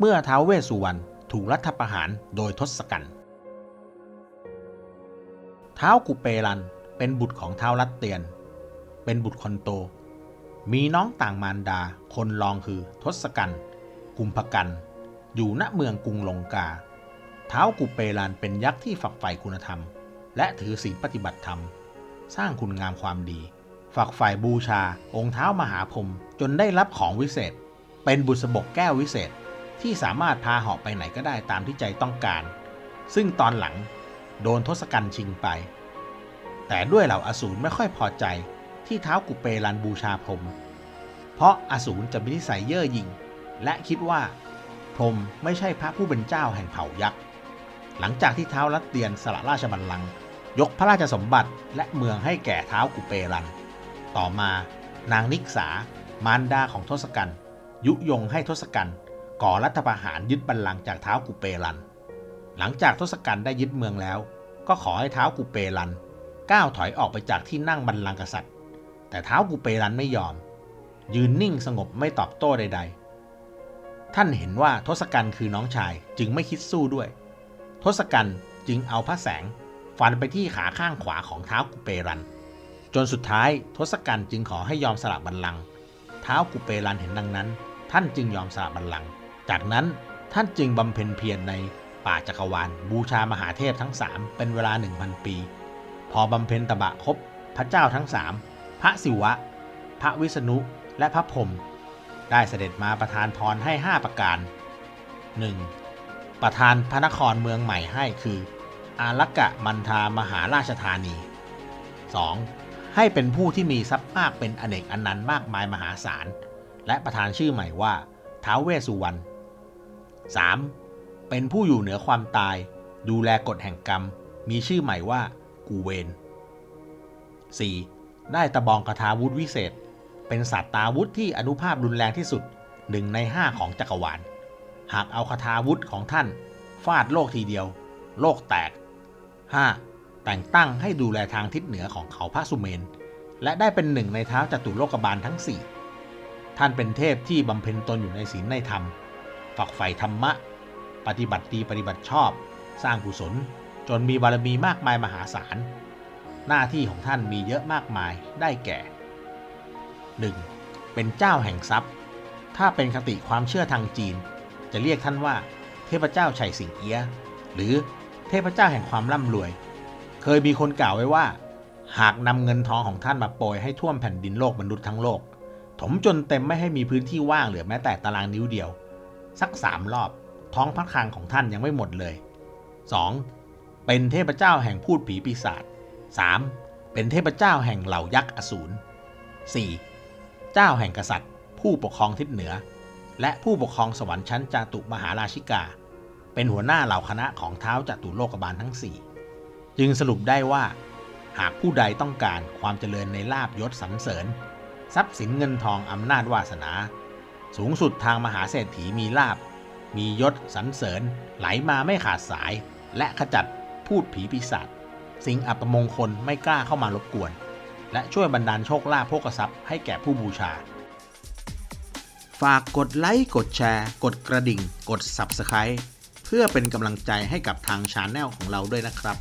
เมื่อท้าวเวสสุวรรณถูกรัฐประหารโดยทศกัณฐ์ท้าวกุเปรันเป็นบุตรของท้าวรัตเตียน เป็นบุตรคนโต มีน้องต่างมารดาคนรองคือทศกัณฐ์กุมภกันอยู่ณเมืองกรุงลงกาท้าวกุเปรันเป็นยักษ์ที่ฝักใฝ่คุณธรรม และถือศีลปฏิบัติธรรม สร้างคุณงามความดี ฝักใฝ่บูชาองค์เท้ามหาพรมจนได้รับของวิเศษ เป็นบุษบกแก้ววิเศษ ที่สามารถพาเหาะไปไหนก็ได้ตามที่ใจต้องการ ซึ่งตอนหลังโดนทศกัณฐ์ชิงไป แต่ด้วยเหล่าอสูรไม่ค่อยพอใจที่เท้ากุเปรันบูชาพรม เพราะอสูรจะมีนิสัยเย่อหยิ่ง และคิดว่า พรมไม่ใช่พระผู้เป็นเจ้าแห่งเผ่ายักษ์ หลังจากที่เท้ารัตเตียนสละราชบัลลังก์ยกพระราชสมบัติและเมืองให้แก่เท้ากุเปรัน ต่อมานางนิกษามารดาของทศกัณฐ์ยุยงให้ทศกัณฐ์ ก่อรัฐประหารยึดบัลลังก์จากเท้ากุเปรัน หลังจากทศกัณฐ์ได้ยึดเมืองแล้ว ก็ขอให้เท้ากุเปรันก้าวถอยออกไปจากที่นั่งบัลลังก์กษัตริย์ แต่เท้ากุเปรันไม่ยอม ยืนนิ่งสงบไม่ตอบโต้ใด ๆ ท่านเห็นว่าทศกัณฐ์คือน้องชายจึงไม่คิดสู้ด้วย ทศกัณฐ์จึงเอาพระแสงฟันไปที่ขาข้างขวาของเท้ากุเปรัน จนสุดท้ายทศกัณฐ์จึงขอให้ยอมสละบัลลังก์เท้ากุเปรันเห็นดังนั้น ท่านจึงยอมสละบัลลังก์ จากนั้นท่านจึงบำเพ็ญเพียรในป่าจักรวาล บูชามหาเทพทั้งสามเป็นเวลา 1,000 ปี พอบำเพ็ญตบะครบพระเจ้าทั้งสามพระศิวะ พระวิษณุและพระพรหมได้เสด็จมาประทานพรให้ 5 ประการ 1. ประทานพระนครเมืองใหม่ให้คือ อารักกะมันทามหาราชธานี 2. ให้เป็นผู้ที่มีทรัพย์มากเป็นอเนกอนันต์มากมายมหาศาล และประทานชื่อใหม่ว่าท้าวเวสสุวรรณ 3. เป็นผู้อยู่เหนือความตาย ดูแลกฎแห่งกรรม มีชื่อใหม่ว่า กูเวน 4. ได้ตะบองคาถาวุธวิเศษ เป็นสัตว์ตาวุธที่อนุภาพรุนแรงที่สุดหนึ่งในห้าของจักรวาล หากเอาคาถาวุธของท่าน ฟาดโลกทีเดียว โลกแตก 5. แต่งตั้งให้ดูแลทางทิศเหนือของเขาพระสุเมน และได้เป็นหนึ่งในเท้าจตุโลกบาลทั้ง 4 ท่านเป็นเทพที่บำเพ็ญตนอยู่ในศีลในธรรม ฝักใฝ่ธรรมะ ปฏิบัติดีปฏิบัติชอบ สร้างกุศล จนมีบารมีมากมายมหาศาล หน้าที่ของท่านมีเยอะมากมายได้แก่ 1. เป็นเจ้าแห่งทรัพย์ ถ้าเป็นคติความเชื่อทางจีน จะเรียกท่านว่า เทพเจ้าไฉสิงเอีย หรือเทพเจ้าแห่งความร่ำรวย เคยมีคนกล่าวไว้ว่า หากนำเงินทองของท่านมาโปรยให้ท่วมแผ่นดินโลกมนุษย์ทั้งโลก ถมจนเต็มไม่ให้มีพื้นที่ว่างเหลือแม้แต่ตารางนิ้วเดียว สักสามรอบ ท้องพระคลังของท่านยังไม่หมดเลย 2. เป็นเทพเจ้าแห่งพูดผีปีศาจ 3. เป็นเทพเจ้าแห่งเหล่ายักษ์อสูร 4. เจ้าแห่งกษัตริย์ ผู้ปกครองทิศเหนือ และผู้ปกครองสวรรค์ชั้นจาตุมหาราชิกา เป็นหัวหน้าเหล่าคณะของเท้าจตุโลกบาลทั้ง 4 จึงสรุปได้ว่า หากผู้ใดต้องการความเจริญในลาบยศสรรเสริญ ทรัพย์สินเงินทองอำนาจวาสนา สูงสุดทางมหาเศรษฐีมีลาบ มียศสรรเสริญไหลมาไม่ขาดสาย และขจัดพูดผีปีศาจสิ่งอัปมงคลไม่กล้าเข้ามารบกวน และช่วยบรรดาลโชคลาภโภคทรัพย์ให้แก่ผู้บูชา ฝากกดไลค์กดแชร์ กดกระดิ่ง กด Subscribe เพื่อเป็นกำลังใจให้กับทางชาแนลของเราด้วยนะครับ